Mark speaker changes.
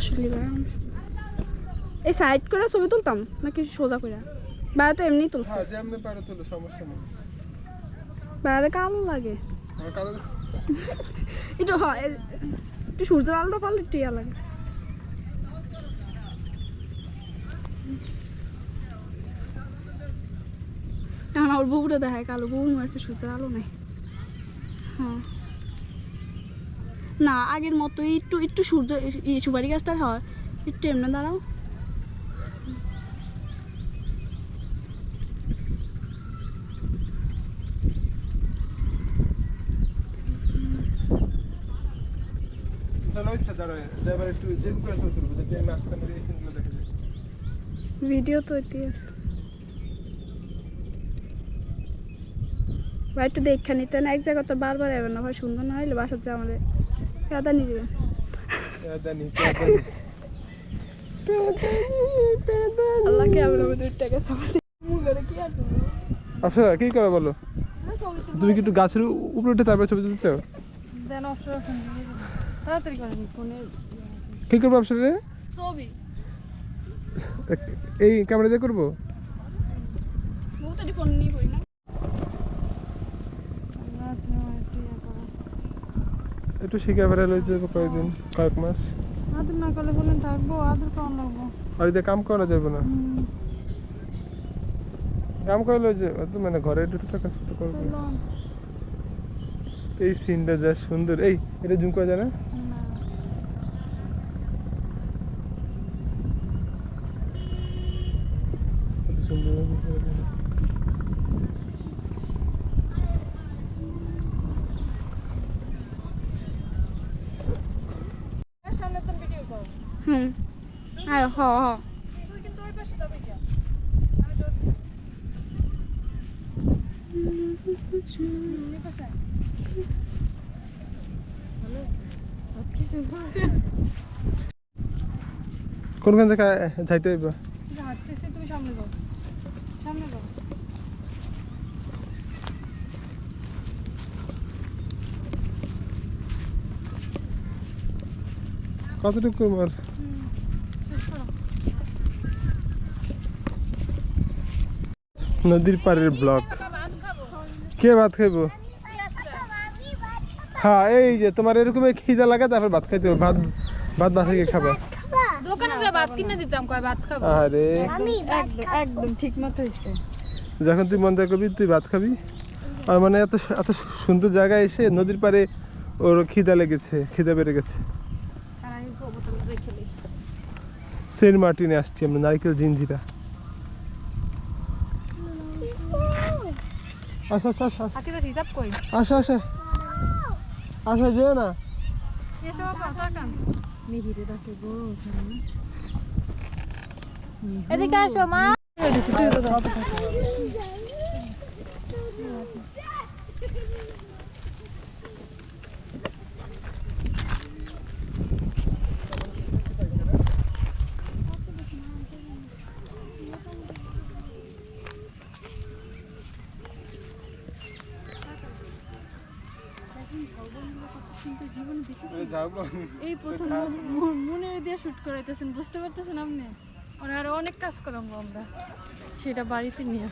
Speaker 1: আসলে এই সাইড করে ছবি তুলতাম নাকি সোজা করে বাইরে তো এমনি তুলছে।
Speaker 2: হ্যাঁ যেমনি পারে তুলো সমস্যা নেই।
Speaker 1: বাইরে কালো লাগে।
Speaker 2: আমার কালো
Speaker 1: একটু হয় একটু সূর্যের আলোটা পারলে একটু ইয়া লাগে। আমার বুবুটা দেখায় কালো বুবুর মারফে সূর্যের আলো নেই। হ্যাঁ। না, আগের মতো একটু একটু সূর্য সুপারি গাছটার হয় একটু এমনি দাঁড়াও। ভিডিও তো আছে একটু দেখা নিতে না এক জায়গা তো বারবার এবার না, ভাই সুন্দর না হইলে বাসার যা আমাদের নিয়ে দেবেন
Speaker 2: পেদানি পেদানি
Speaker 1: আল্লাহকে আমরা আমাদের টাকা মুখে কি আছে
Speaker 2: আচ্ছা কি করে বলো তুমি কি একটু গাছের উপরে উঠে তারপরে ছবি তুলতে চাও
Speaker 1: দেন অবসর তাড়াতাড়ি করেন ফোনে
Speaker 2: কি করব অবসরে
Speaker 1: ছবি।
Speaker 2: এই ক্যামেরা দিয়ে করব?
Speaker 1: ফোন নিয়ে বই না
Speaker 2: একটু শিখে ফেরা যাব কয়েকদিন কয়েক মাস।
Speaker 1: আদর না করলে বলেন থাকব আদর কম লাগবো।
Speaker 2: আর এতে কাম করা যাবে না? কাম করলে যে তো মানে ঘরে একটু টাকা সাথে করবে। এই সিনটা যা সুন্দর। এই এটা জুম করা যায় না কত সুন্দর
Speaker 3: তো ভিডিও করো
Speaker 1: হুম আয় হ হ
Speaker 3: তুই কিন্তু ওই পাশে যাবি আমি।
Speaker 2: কোনখান থেকে যাইতে হইব
Speaker 3: তুমি সামনে যাও সামনে যাও
Speaker 2: কতটুকু আমার? নদীর পাড়ের ব্লক। কে ভাত খাইবো? হ্যাঁ এই যে তোমার এরকম খিদা লাগে তারপর ভাত খাইতে ভাত ভাত বাসা গিয়ে খাবা।
Speaker 3: দোকানে যে ভাত কিনে দিতাম কয় ভাত খাব?
Speaker 2: আরে
Speaker 3: একদম একদম ঠিক মতো হয়েছে
Speaker 2: যখন তুই মন করবি তুই ভাত খাবি। আর মানে এত এত সুন্দর জায়গায় এসে নদীর পাড়ে ওর খিদা লেগেছে খিদা বেড়ে গেছে
Speaker 3: আর আমি বোতল রেখে দিই
Speaker 2: সেন্ট মার্টিনে আসছি আমরা নারিকেল জিঞ্জিরা। আসা আসা আসা। আসা আসা। আসা যেও না।
Speaker 3: এদিকে আসো মা তুই তো দাও এই প্রথম মন- মন- মনে দিয়ে শুট করাইতেছেন বুঝতে পারতেছেন আপনি? ওনার অনেক কাজ করাবো আমরা। সেটা বাড়িতে নিয়ে।